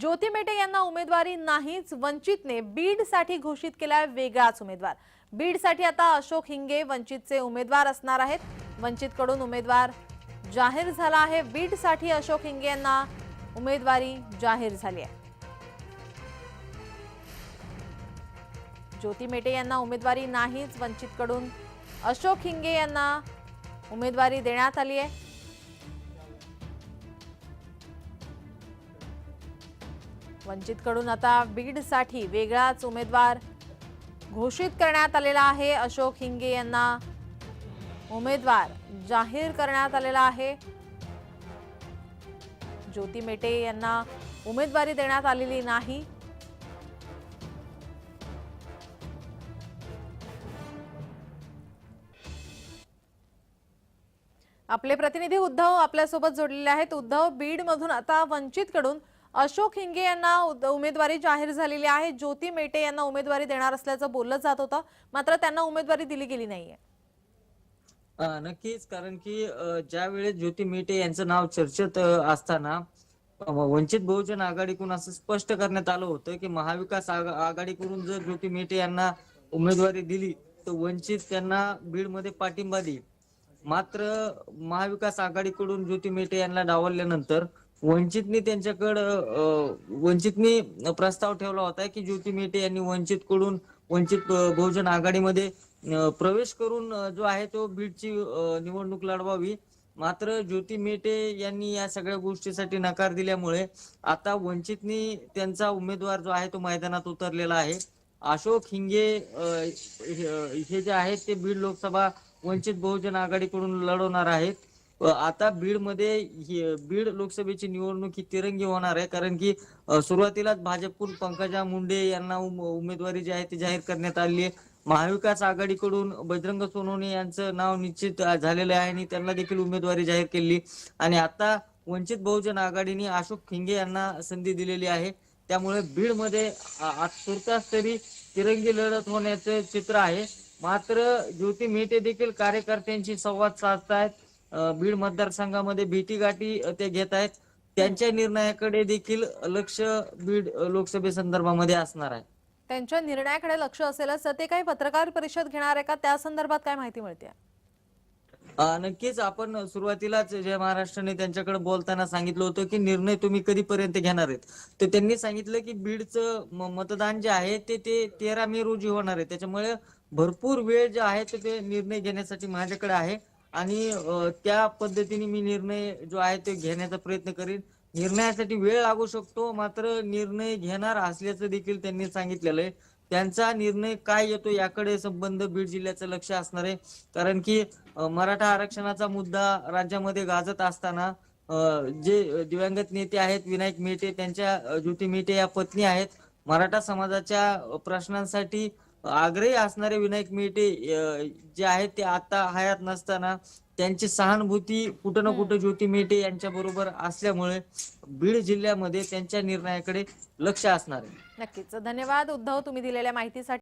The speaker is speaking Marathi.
ज्योती मेटे यांना उमेदवारी नाहीच वंचितने बीडसाठी घोषित केलाय वेगळाच उमेदवार. बीडसाठी आता अशोक हिंगे वंचितचे उमेदवार असणार आहेत. वंचितकडून उमेदवार जाहीर झाला आहे. बीडसाठी अशोक हिंगे यांना उमेदवारी जाहीर झाली आहे. ज्योती मेटे यांना उमेदवारी नाहीच वंचितकडून अशोक हिंगे यांना उमेदवारी देण्यात आली आहे. वंचितकडून आता बीडसाठी वेगळाच उमेदवार घोषित करण्यात आलेला आहे. अशोक हिंगे यांना उमेदवार जाहीर करण्यात आलेला आहे. ज्योती मेटे यांना उमेदवारी देण्यात आलेली नाही. आपले प्रतिनिधी उद्धव आपल्यासोबत जोडलेले आहेत. उद्धव बीड मधून आता वंचितकडून अशोक हिंगे यांना उमेदवारी जाहीर झालेली आहे. ज्योती मेटे यांना उमेदवारी देणार असल्याचं बोललं जात होतं. मात्र त्यांना उमेदवारी दिली गेली नाहीये. नक्कीच कारण की ज्या वेळेस ज्योती मेटे यांचं नाव चर्चेत असताना वंचित बहुजन आघाडीकडून असं स्पष्ट करण्यात आलं होतं की महाविकास आघाडीकडून जर ज्योती मेटे यांना उमेदवारी दिली तर वंचित त्यांना बीडमध्ये पाठिंबा देईल. मात्र महाविकास आघाडीकडून ज्योती मेटे यांना डावलल्यानंतर वंचितने त्यांच्याकडं वंचितने प्रस्ताव ठेवला होता की ज्योती मेटे यांनी वंचितकडून वंचित बहुजन आघाडीमध्ये प्रवेश करून जो आहे तो बीडची निवडणूक लढवावी. मात्र ज्योती मेटे यांनी या सगळ्या गोष्टीसाठी नकार दिल्यामुळे आता वंचितनी त्यांचा उमेदवार जो आहे तो मैदानात उतरलेला आहे. अशोक हिंगे हे जे आहेत ते बीड लोकसभा वंचित बहुजन आघाडीकडून लढवणार आहेत. आता बीडमध्ये ही- बीड लोकसभेची निवडणूक ही तिरंगी होणार आहे. कारण की सुरुवातीलाच भाजपकडून पंकजा मुंडे यांना उम- उमेदवारी जी आहे ती जाहीर करण्यात आली आहे. महाविकास आघाडीकडून बजरंग सोनवणे यांचं नाव निश्चित झालेलं आहे आणि त्यांना देखील उमेदवारी जाहीर केली. आणि आता वंचित बहुजन आघाडीने अशोक खिंगे यांना संधी दिलेली आहे. त्यामुळे बीडमध्ये आ- तुर्तास तरी तिरंगी लढत होण्याचे चित्र आहे. मात्र ज्योती मेटे देखील कार्यकर्त्यांशी संवाद साधतायत. आहेत बीड मतदारसंघामध्ये भेटीगाठी ते घेत आहेत. त्यांच्या निर्णयाकडे देखील लक्ष बीड अ, लोकसभेसंदर्भामध्ये असणार आहे. त्यांच्या निर्णयाकडे लक्ष असेल असं ते काही पत्रकार परिषद घेणार आहे का? त्या संदर्भात काय माहिती मिळते? नक्कीच आपण सुरुवातीलाच जय महाराष्ट्राने त्यांच्याकडे बोलताना सांगितलं होतं की निर्णय तुम्ही कधीपर्यंत घेणार आहेत? तर त्यांनी सांगितलं की बीडचं मतदान जे आहे ते ते तेरा मे रोजी होणार आहे. त्याच्यामुळे भरपूर वेळ जे आहे ते निर्णय घेण्यासाठी माझ्याकडे आहे. आणि त्या पद्धतीने मी निर्णय जो आहे तो घेण्याचा प्रयत्न करीन. निर्णयासाठी वेळ लागू शकतो मात्र निर्णय घेणार असल्याचं देखील त्यांनी सांगितलेलं आहे. त्यांचा निर्णय काय येतो याकडे संबंध बीड जिल्ह्याचं लक्ष असणार आहे. कारण की मराठा आरक्षणाचा मुद्दा राज्यामध्ये गाजत असताना जे दिव्यांगत नेते आहेत विनायक मेटे त्यांच्या ज्योती मेटे या पत्नी आहेत. मराठा समाजाच्या प्रश्नांसाठी आग्रही असणारे विनायक मेटे जे आहेत ते आता हयात नसताना त्यांची सहानुभूती कुठं ना कुठं ज्योती मेटे यांच्या बरोबर असल्यामुळे बीड जिल्ह्यामध्ये त्यांच्या निर्णयाकडे लक्ष असणार आहे. नक्कीच. धन्यवाद. उद्धव तुम्ही दिलेल्या माहितीसाठी